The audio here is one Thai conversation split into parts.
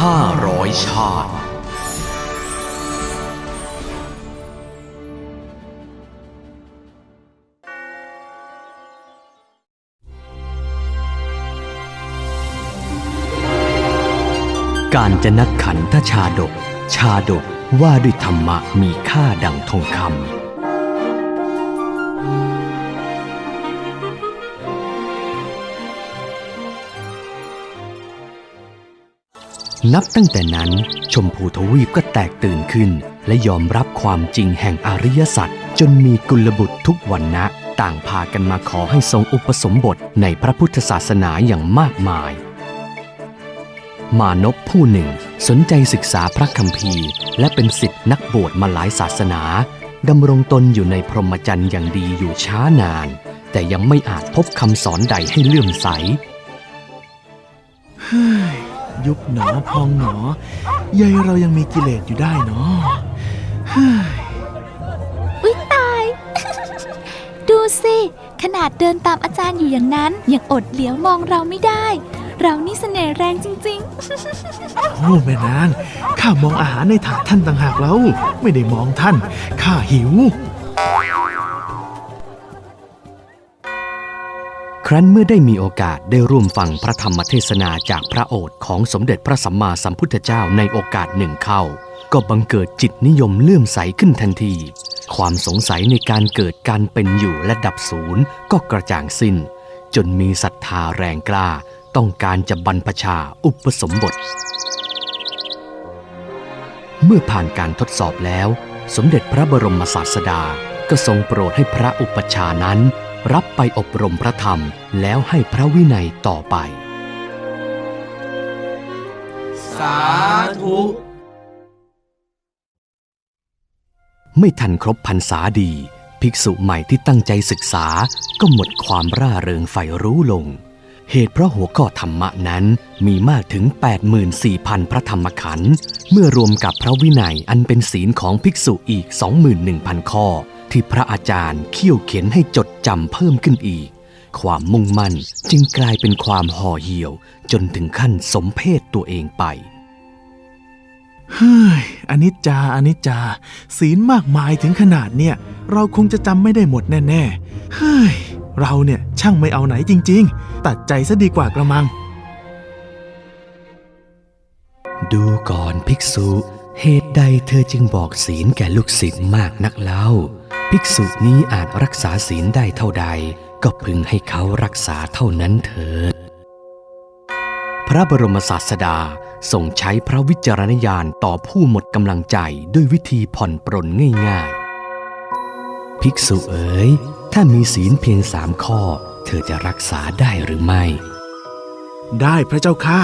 ห้าร้อยชาติ การจะนักขันทชาดก ชาดกว่าด้วยธรรมะมีค่าดังทองคำ นับตั้งแต่นั้นชมพูทวีปก็แตกตื่นขึ้น และยอมรับความจริงแห่งอริยสัจจนมีกุลบุตรทุกวันนะต่างพากันมาขอให้ทรงอุปสมบทในพระพุทธศาสนาอย่างมากมาย มานพผู้หนึ่งสนใจศึกษาพระคัมภีร์ และเป็นสิทธินักบวชมาหลายศาสนาดำรงตนอยู่ในพรหมจรรย์อย่างดีอยู่ช้านาน แต่ยังไม่อาจพบคำสอนใดให้เลื่อมใส ยยุบหนอพองหนอ ใยเรายังมีกิเลสอยู่ได้เนาะเฮ้ยอุ๊ยตาย ดูสิ ขนาดเดินตามอาจารย์อยู่อย่างนั้น ยังอดเหลียวมองเราไม่ได้ เรานี่เสน่ห์แรงจริงโอ้แม่นาง ข้ามองอาหารในถาดท่านต่างหากแล้วไม่ได้มองท่าน ข้าหิว ครั้นเมื่อได้มีโอกาสได้ร่วมฟังพระธรรมเทศนาจากพระโอษฐ์ของสมเด็จพระสัมมาสัมพุทธเจ้าในโอกาสหนึ่งเข้า ก็บังเกิดจิตนิยมเลื่อมใสขึ้นทันที ความสงสัยในการเกิดการเป็นอยู่และดับศูนย์ก็กระจ่างสิ้น จนมีศรัทธาแรงกล้า ต้องการจะบรรพชาอุปสมบท เมื่อผ่านการทดสอบแล้ว สมเด็จพระบรมศาสดาก็ทรงโปรดให้พระอุปชานั้น รับไปอบรมพระธรรมแล้วให้พระวินัยต่อไป สาธุ ไม่ทันครบพรรษาดี ภิกษุใหม่ที่ตั้งใจศึกษาก็หมดความร่าเริงใฝ่รู้ลง เหตุเพราะหัวข้อธรรมะนั้นมีมากถึง 84,000 พระธรรมขันธ์เมื่อรวมกับพระวินัยอันเป็นศีลของภิกษุอีก 21,000 ข้อ ที่พระอาจารย์เขี่ยวเข็นให้จดจำเพิ่มขึ้นอีก ความมุ่งมั่นจึงกลายเป็นความห่อเหี่ยวจนถึงขั้นสมเพศตัวเองไปเฮ้ยอนิจจาอนิจจา ศีลมากมายถึงขนาดเนี่ย เราคงจะจำไม่ได้หมดแน่ๆเฮ้ยเราเนี่ยช่างไม่เอาไหนจริง ๆ ตัดใจซะดีกว่ากระมัง ดูก่อนภิกษุ เหตุใดเธอจึงบอกศีลแก่ลูกศิษย์มากนักเล่า ภิกษุนี้อาจรักษาศีลได้เท่าใด ก็พึงให้เขารักษาเท่านั้นเถิด พระบรมศาสดาทรงใช้พระวิจารณญาณต่อผู้หมดกำลังใจด้วยวิธีผ่อนปรนง่ายๆ ภิกษุเอ๋ย ถ้ามีศีลเพียงสามข้อ เธอจะรักษาได้หรือไม่ ได้พระเจ้าค่ะ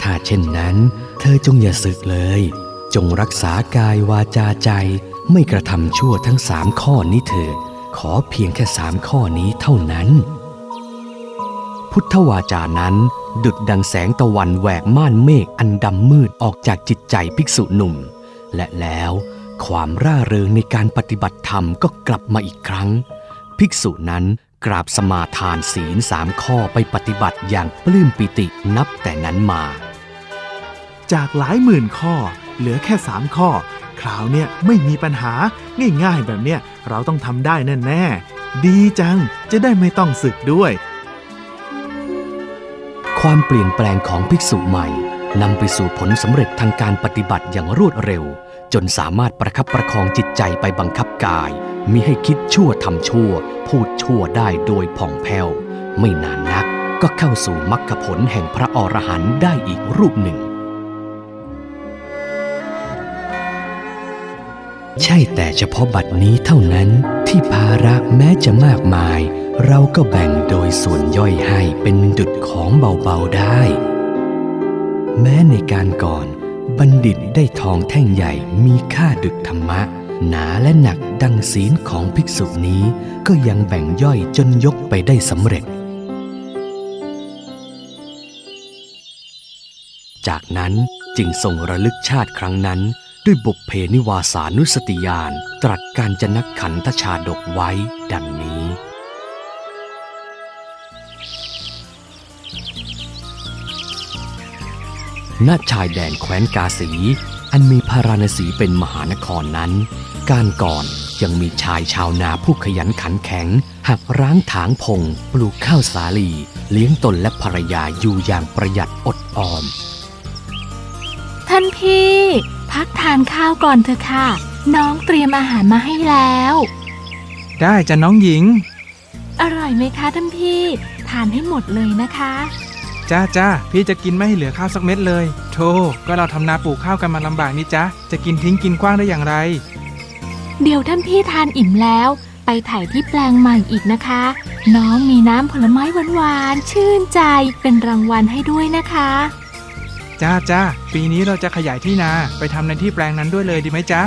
ถ้าเช่นนั้น เธอจงอย่าสึกเลย จงรักษากายวาจาใจ ไม่กระทำชั่วทั้งสามข้อนี้เถิดขอเพียงแค่สามข้อนี้เท่านั้น พุทธวาจานั้น ดุดดังแสงตะวันแหวกม่านเมฆอันดำมืดออกจากจิตใจภิกษุหนุ่ม และแล้วความร่าเริงในการปฏิบัติธรรมก็กลับมาอีกครั้ง ภิกษุนั้นกราบสมาทานศีลสามข้อไปปฏิบัติอย่างปลื้มปิตินับแต่นั้นมา จากหลายหมื่นข้อเหลือแค่สามข้อ คราวเนี่ยไม่มีปัญหาง่ายๆแบบเนี้ยเราต้องทำได้แน่ๆ ดีจังจะได้ไม่ต้องสึกด้วย ความเปลี่ยนแปลงของภิกษุใหม่นำไปสู่ผลสำเร็จทางการปฏิบัติอย่างรวดเร็ว จนสามารถประคับประคองจิตใจไปบังคับกาย มิให้คิดชั่วทำชั่ว พูดชั่วได้โดยผ่องแผ้ว ไม่นานนักก็เข้าสู่มรรคผลแห่งพระอรหันต์ได้อีกรูปหนึ่ง ใช่แต่เฉพาะบัดนี้เท่านั้นที่ภาระแม้จะมากมาย เราก็แบ่งโดยส่วนย่อยให้เป็นดุดของเบาๆได้ แม้ในการก่อน บัณฑิตได้ทองแท่งใหญ่มีค่าดุจธรรมะ หนาและหนักดังศีลของภิกษุนี้ก็ยังแบ่งย่อยจนยกไปได้สำเร็จ จากนั้นจึงทรงระลึกชาติครั้งนั้น ด้วยบุพเพนิวาสานุสติญาณตรัสการจนกขันธชาดกไว้ดังนี้ ณ ชายแดนแคว้นกาสี อันมีพาราณสีเป็นมหานครนั้น การก่อนยังมีชายชาวนาผู้ขยันขันแข็ง หักร้างถางพง ปลูกข้าวสาลี เลี้ยงตนและภรรยาอยู่อย่างประหยัดอดออม ท่านพี่ พักทานข้าวก่อนเถอะค่ะ น้องเตรียมอาหารมาให้แล้ว ได้จ้ะน้องหญิง อร่อยไหมคะท่านพี่ ทานให้หมดเลยนะคะ จ้าจ้าพี่จะกินไม่ให้เหลือข้าวสักเม็ดเลย โธ่ก็เราทำนาปลูกข้าวกันมาลำบากนี่จ๊ะจะกินทิ้งกินกว้างได้อย่างไร เดี๋ยวท่านพี่ทานอิ่มแล้ว ไปถ่ายที่แปลงใหม่อีกนะคะ น้องมีน้ำผลไม้หวานๆชื่นใจเป็นรางวัลให้ด้วยนะคะ จ้าจ้าปีนี้เราจะขยายที่นาไปทำในที่แปลงนั้นด้วยเลยดีไหมจ๊ะ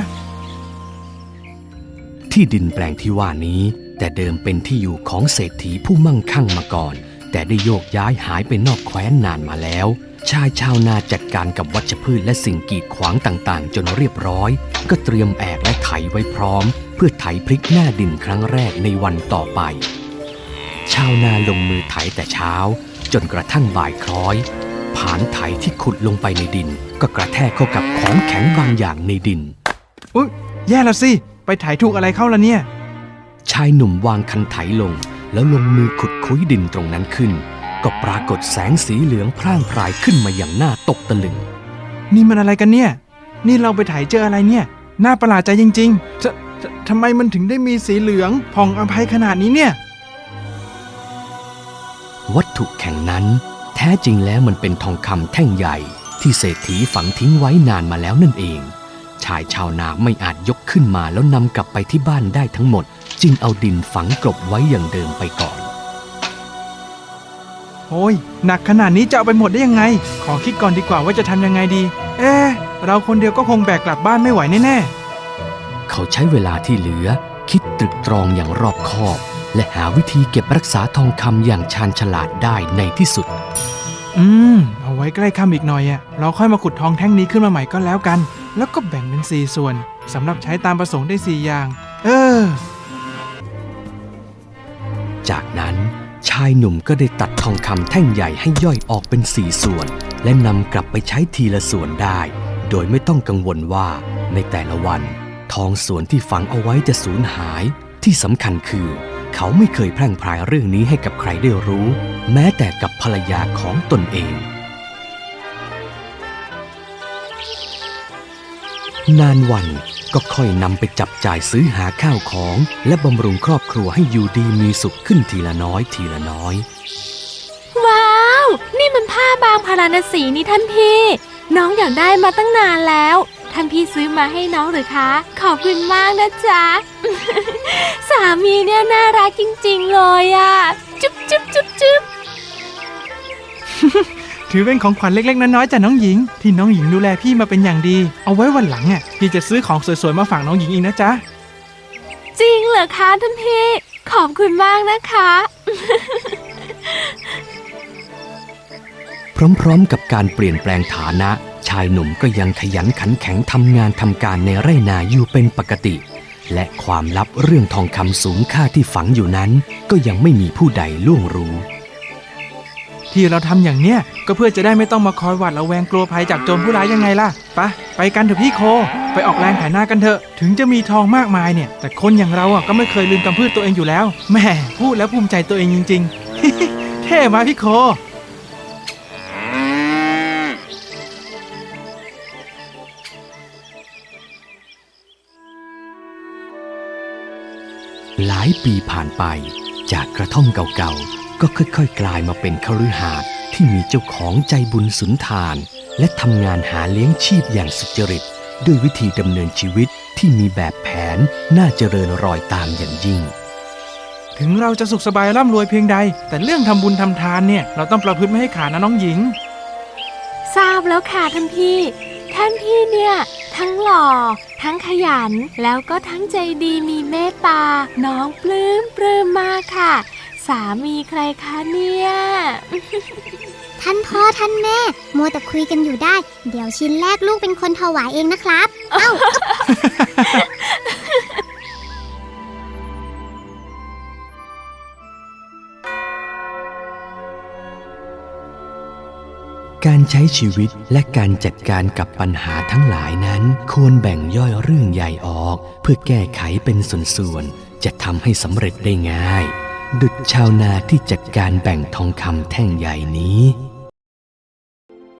ที่ดินแปลงที่ว่านี้ แต่เดิมเป็นที่อยู่ของเศรษฐีผู้มั่งคั่งมาก่อน แต่ได้โยกย้ายหายไปนอกแคว้นนานมาแล้ว ชายชาวนาจัดการกับวัชพืชและสิ่งกีดขวางต่างๆ จนเรียบร้อย ก็เตรียมแอกและไถไว้พร้อม เพื่อไถพลิกหน้าดินครั้งแรกในวันต่อไป ชาวนาลงมือไถแต่เช้า จนกระทั่งบ่ายคล้อย ผานไถที่ขุดลงไปในดิน ก็กระแทกเข้ากับของแข็งบางอย่างในดิน อุ๊ยแย่แล้วสิ ไปถ่ายถูกอะไรเข้าละเนี่ย ชายหนุ่มวางคันไถลง แล้วลงมือขุดคุ้ยดินตรงนั้นขึ้น ก็ปรากฏแสงสีเหลืองพร่างพรายขึ้นมาอย่างน่าตกตะลึง นี่มันอะไรกันเนี่ย นี่เราไปถ่ายเจออะไรเนี่ยน่าประหลาดใจจริงๆทททำไมมันถึงได้มีสีเหลืองผ่องอภัยขนาดนี้เนี่ย วัตถุแข่งนั้นแท้จริงแล้วมันเป็นทองคำแท่งใหญ่ ที่เศรษฐีฝังทิ้งไว้นานมาแล้วนั่นเอง ชายชาวนาไม่อาจยกขึ้นมาแล้วนำกลับไปที่บ้านได้ทั้งหมด จึงเอาดินฝังกลบไว้อย่างเดิมไปก่อน โอ้ยหนักขนาดนี้จะเอาไปหมดได้ยังไง ขอคิดก่อนดีกว่าว่าจะทำยังไงดี เอ๊ะเราคนเดียวก็คงแบกกลับบ้านไม่ไหวแน่เขาใช้เวลาที่เหลือ คิดตรึกตรองอย่างรอบคอบ และหาวิธีเก็บรักษาทองคำอย่างชาญฉลาดได้ในที่สุดๆอืม เอาไว้ใกล้ค่ำอีกหน่อยอะเราค่อยมาขุดทองแท่งนี้ขึ้นมาใหม่ก็แล้วกัน แล้วก็แบ่งเป็นสี่ส่วนสำหรับใช้ตามประสงค์ได้สี่อย่าง เออ จากนั้นชายหนุ่มก็ได้ตัดทองคำแท่งใหญ่ให้ย่อยออกเป็นสี่ส่วน และนำกลับไปใช้ทีละส่วนได้ โดยไม่ต้องกังวลว่าในแต่ละวัน ทองส่วนที่ฝังเอาไว้จะสูญหาย ที่สำคัญคือ เขาไม่เคยแพร่งพรายเรื่องนี้ให้กับใครได้รู้ แม้แต่กับภรรยาของตนเอง นานวันก็ค่อยนำไปจับจ่ายซื้อหาข้าวของ และบำรุงครอบครัวให้อยู่ดีมีสุขขึ้นทีละน้อยทีละน้อย ว้าว นี่มันผ้าบางพาราณสีนี่ท่านพี่ น้องอยากได้มาตั้งนานแล้ว ท่านพี่ซื้อมาให้น้องหรือคะ ขอบคุณมากนะจ๊ะ สามีเนี่ยน่ารักจริงๆเลยอะจุ๊บจุ๊บจุ๊บจุ๊บถือเป็นของขวัญเล็กๆน้อยๆจากน้องหญิง ที่น้องหญิงดูแลพี่มาเป็นอย่างดี เอาไว้วันหลังอะพี่จะซื้อของสวยๆมาฝากน้องหญิงอีกนะจ๊ะ จริงเหรอคะท่านพี่ ขอบคุณมากนะคะ พร้อมๆกับการเปลี่ยนแปลงฐานะ ชายหนุ่มก็ยังขยันขันแข็งทำงานทำการในไร่นาอยู่เป็นปกติ และความลับเรื่องทองคำสูงค่าที่ฝังอยู่นั้น ก็ยังไม่มีผู้ใดล่วงรู้ ที่เราทำอย่างเนี้ยก็เพื่อจะได้ไม่ต้องมาคอยหวาดระแวงกลัวภัยจากโจรผู้ร้ายยังไงล่ะปะไปกันเถอะพี่โค ไปออกแรงขายหน้ากันเถอะ ถึงจะมีทองมากมายเนี่ย แต่คนอย่างเราอะก็ไม่เคยลืมกำพืชตัวเองอยู่แล้วแม่พูดแล้วภูมิใจตัวเองจริง ๆ เท่มาพี่โคายปีผ่านไป จากกระท่อมเก่าๆ ก็ค่อยๆ กลายมาเป็นคฤหาสน์ที่มีเจ้าของใจบุญสุนทาน และทำงานหาเลี้ยงชีพอย่างสุจริต ด้วยวิธีดำเนินชีวิตที่มีแบบแผนน่าเจริญรอยตามอย่างยิ่ง ถึงเราจะสุขสบายร่ำรวยเพียงใด แต่เรื่องทำบุญทำทานเนี่ย เราต้องประพฤติไม่ให้ขาดนะน้องหญิง ทราบแล้วค่ะท่านพี่ ท่านพี่เนี่ย ทั้งหล่อ ทั้งขยันแล้วก็ทั้งใจดีมีเมตตา น้องปลื้มปลื้มมากค่ะ สามีใครคะเนี่ย ท่านพ่อท่านแม่ มัวแต่คุยกันอยู่ได้ เดี๋ยวชิ้นแรกลูกเป็นคนถวายเองนะครับ เอ้ากการใช้ชีวิตและการจัดการกับปัญหาทั้งหลายนั้น ควรแบ่งย่อยเรื่องใหญ่ออก เพื่อแก้ไขเป็นส่วนๆ จะทำให้สำเร็จได้ง่าย ดุจชาวนาที่จัดการแบ่งทองคำแท่งใหญ่นี้